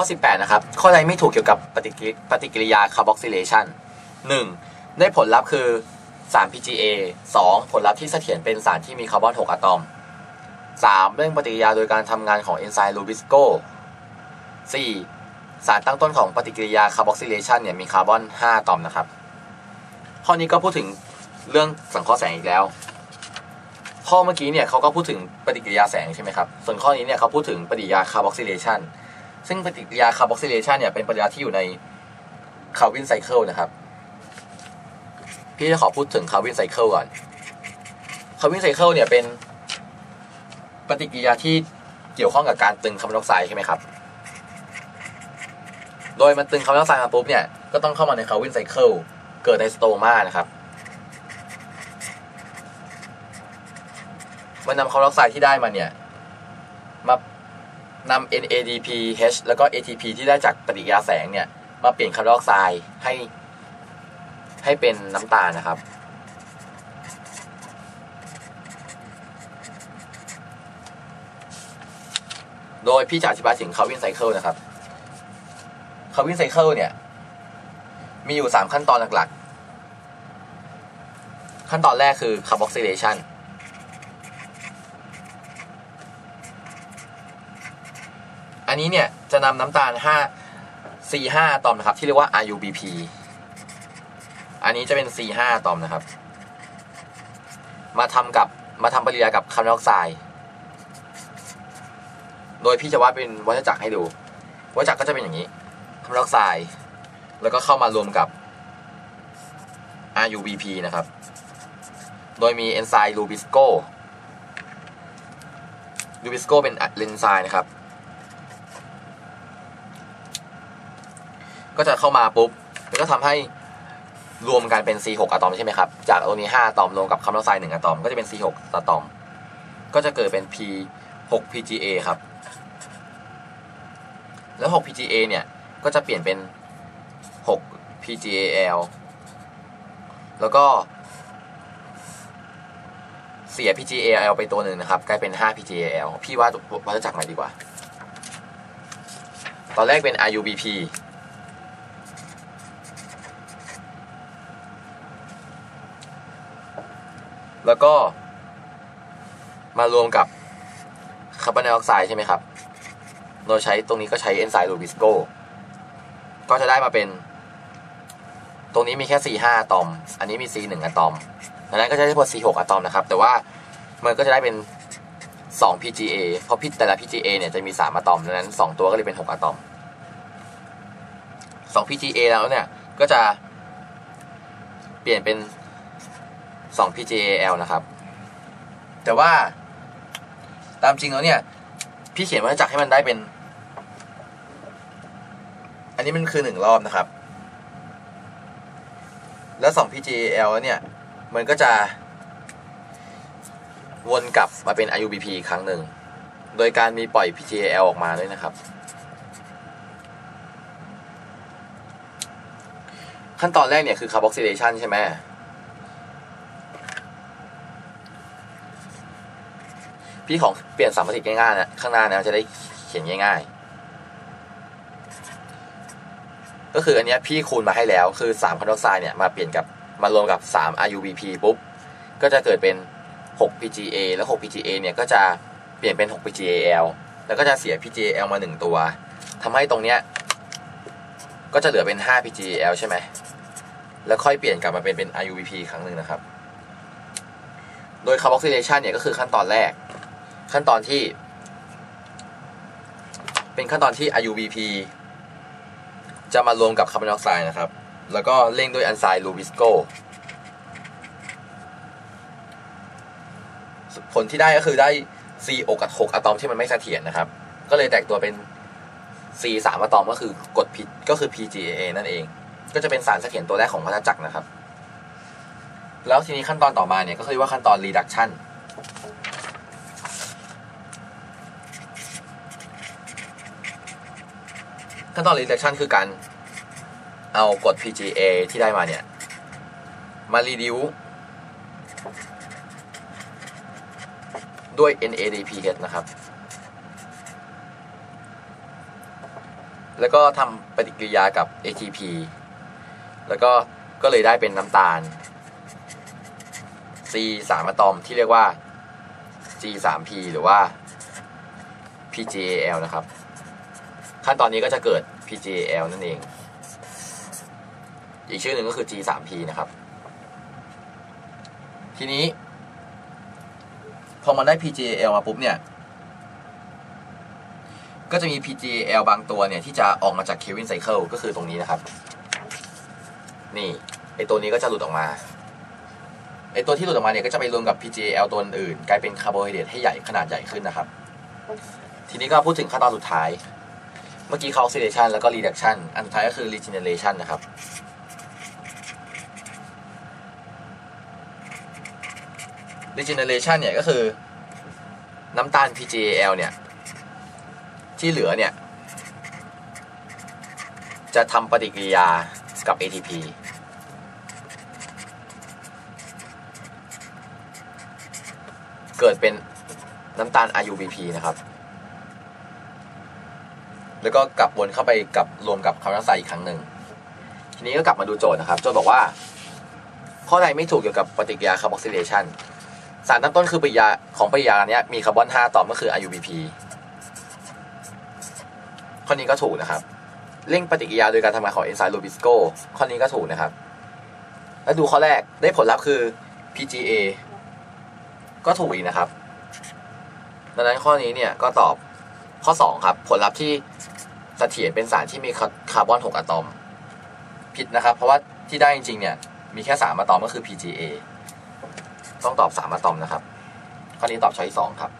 ข้อ 18 นะครับ ข้อใดไม่ถูกเกี่ยวกับปฏิกิริปฏิกิริยาคาร์บอกซิเลชัน 1. ได้ผลลัพธ์คือสาร PGA 2. ผลลัพธ์ที่เสถียรเป็นสารที่มีคาร์บอน 6 อะตอม 3. เร่งปฏิกิริยาโดยการทำงานของเอนไซม์ลูบิสโก 4. สารตั้งต้นของปฏิกิริยาคาร์บอกซิเลชันเนี่ยมีคาร์บอน 5 อะตอมนะครับ ข้อนี้ก็พูดถึงเรื่องสังเคราะห์แสงอีกแล้ว ข้อเมื่อกี้เนี่ยเขาก็พูดถึงปฏิกิริยาแสงใช่ไหมครับ ส่วนข้อนี้เนี่ยเขาพูดถึงปฏิกิริยาคาร์บอกซิเลชัน ซึ่งปฏิกิริยาคาร์บอกซิเลชันเนี่ยเป็นปฏิกิริยาที่อยู่ในคาร์วินไซเคิลนะครับ พี่จะขอพูดถึงคาร์วินไซเคิลก่อนคาร์วินไซเคิลเนี่ยเป็นปฏิกิริยาที่เกี่ยวข้องกับการตึงคาร์บอนไดออกไซด์ใช่ไหมครับ โดยมันตึงคาร์บอนไดออกไซด์มาปุ๊บเนี่ยก็ต้องเข้ามาในคาร์วินไซเคิลเกิดในสโตมานะครับ มันนำคาร์บอนไดออกไซด์ที่ได้มาเนี่ยมา นำ NADPH แล้วก็ ATP ที่ได้จากปฏิกิริยาแสงเนี่ย มาเปลี่ยนคาร์บอนไดออกไซด์ให้ให้เป็นน้ำตาลนะครับ โดยพี่จะอธิบายถึงคาร์วินไซเคิลนะครับคาร์วินไซเคิลเนี่ย มีอยู่ 3 ขั้นตอนหลักๆ ขั้นตอนแรกคือคาร์บอกซิเลชัน อันนี้เนี่ยจะนำน้ำตาล 5 C5 ตอมนะครับ ที่เรียกว่า RUBP อันนี้จะเป็น C5 ตอมนะครับ มาทำกับมาทำปฏิกิริยากับคาร์บอนไดออกไซด์โดยพี่จะวาดเป็นวัฏจักรให้ดู วัฏจักรก็จะเป็นอย่างนี้คาร์บอนไดออกไซด์แล้วก็เข้ามารวมกับ RUBP นะครับ โดยมีเอนไซม์ลูบิสโกลูบิสโกเป็นเลนไซม์นะครับ ก็จะเข้ามาปุ๊บก็ทำให้รวมกันเป็น C6 อะตอมใช่ไหมครับ จากตัวนี้5อะตอมรวมกับคาร์บอนไดออกไซด์1อะตอมก็จะเป็น C6 อะตอม ก็จะเกิดเป็น P6 PGA ครับ แล้ว 6 PGA เนี่ย ก็จะเปลี่ยนเป็น 6 PGAL แล้วก็เสีย PGAL ไปตัวหนึ่งนะครับ กลายเป็น 5 PGAL พี่ว่าวัฏจักรใหม่ดีกว่า ตอนแรกเป็น RUBP แล้วก็ มารวมกับคาร์บอนไดออกไซด์ใช่ไหมครับ โดยใช้ตรงนี้ก็ใช้เอนไซม์ลูบิสโกก็จะได้มาเป็น ตรงนี้มีแค่ C5 อะตอม อันนี้มี C1 อะตอมดังนั้นก็จะได้พอ C6 อะตอมนะครับ แต่ว่ามันก็จะได้เป็น 2 PGA เพราะพิแต่ละ PGA เนี่ยจะมี 3 อะตอมดังนั้น 2 ตัวก็เลยเป็น 6 อะตอม 2 PGA แล้วเนี่ย ก็จะเปลี่ยนเป็น 2 PGAL นะครับ แต่ว่า ตามจริงแล้วเนี่ย พี่เขียนวัฏจักรให้มันได้เป็น อันนี้มันคือหนึ่งรอบนะครับ แล้ว2 PGAL เนี่ย มันก็จะวนกลับมาเป็น IUBP อีกครั้งหนึ่ง โดยการมีปล่อย PGAL ออกมาด้วยนะครับ ขั้นตอนแรกเนี่ยคือ carboxylation ใช่ไหม พี่ของเปลี่ยนสามปฏิง่ายๆนะข้างหน้านะจะได้เขียนง่ายๆ ก็คืออันนี้พี่คูณมาให้แล้วคือ3คาร์บอนไดออกไซด์เนี่ยมาเปลี่ยนกับมารวมกับ 3 RUBP ปุ๊บ ก็จะเกิดเป็น 6 PGA แล้ว 6 PGA เนี่ยก็จะเปลี่ยนเป็น 6 PGAL แล้วก็จะเสีย PGAL มา 1 ตัวทำให้ตรงเนี้ยก็จะเหลือเป็น 5 PGAL ใช่ไหม แล้วค่อยเปลี่ยนกลับมาเป็นเป็น RUBP ครั้งหนึ่งนะครับ โดย carboxylation เนี่ยก็คือขั้นตอนแรก ขั้นตอนที่ เป็นขั้นตอนที่ RUBP จะมารวมกับคาร์บอนไดออกไซด์นะครับ แล้วก็เร่งด้วยอันไซม์ลูบิสโกผลที่ได้ก็คือได้ C อกกับ 6 อะตอมที่มันไม่เสถียรนะครับ ก็เลยแตกตัวเป็น C 3อะตอมก็คือกดผิดก็คือ PGA นั่นเอง ก็จะเป็นสารเสถียรตัวแรกของวัฏจักรนะครับ แล้วทีนี้ขั้นตอนต่อมาเนี่ยก็คือว่าขั้นตอน reduction ขั้นตอน reduction คือการเอากฎ PGA ที่ได้มาเนี่ย มา reduce ด้วย NADPH นะครับ แล้วก็ทำปฏิกิริยากับ ATP แล้วก็ก็เลยได้เป็นน้ำตาล C สามอะตอมที่เรียกว่า G 3 P หรือว่า PGAL นะครับ ขั้นตอนนี้ก็จะเกิด PGL นั่นเอง อีกชื่อหนึ่งก็คือ G 3 P นะครับ ทีนี้ พอมันได้ PGL มาปุ๊บเนี่ย ก็จะมี PGL บางตัวเนี่ย ที่จะออกมาจาก Kelvin Cycle ก็คือตรงนี้นะครับ นี่ไอตัวนี้ก็จะหลุดออกมาไอตัวที่หลุดออกมาเนี่ยก็จะไปรวมกับ PGL ตัวอื่น กลายเป็นคาร์โบไฮเดรตให้ใหญ่ขนาดใหญ่ขึ้นนะครับ ทีนี้ก็พูดถึงขั้นตอนสุดท้าย เมื่อกี้เขา oxidation แล้วก็ reduction อันสุดท้ายก็คือ regeneration นะครับ regeneration เนี่ยก็คือน้ำตาล PGAL เนี่ย ที่เหลือเนี่ย จะทำปฏิกิริยากับ ATP เกิดเป็นน้ำตาล RUBP นะครับ แล้วก็กลับวนเข้าไปกับรวมกับคาร์บอนไซด์อีกครั้งหนึ่งทีนี้ก็กลับมาดูโจทย์นะครับ โจทย์บอกว่า ข้อใดไม่ถูกเกี่ยวกับปฏิกิริยาคาร์บอกซิเลชันสารตั้งต้นคือปฏิกิริยาของปฏิกิริยาเนี้ยมีคาร์บอน5อะตอมก็คือ RUBP ข้อนี้ก็ถูกนะครับเร่งปฏิกิริยาโดยการทำงานของเอนไซม์โรบิสโกข้อนี้ก็ถูกนะครับ แล้วดูข้อแรกได้ผลลัพธ์คือ PGA ก็ถูกอีกนะครับ ดังนั้นข้อนี้เนี่ยก็ตอบ ข้อ 2 ครับ ผลลัพธ์ที่เสถียรเป็นสารที่มีคาร์บอน 6 อะตอม ผิดนะครับ เพราะว่าที่ได้จริงๆเนี่ย มีแค่3อะตอมก็คือ PGA ต้องตอบ3อะตอมนะครับ ข้อนี้ตอบช้อยที่2ครับ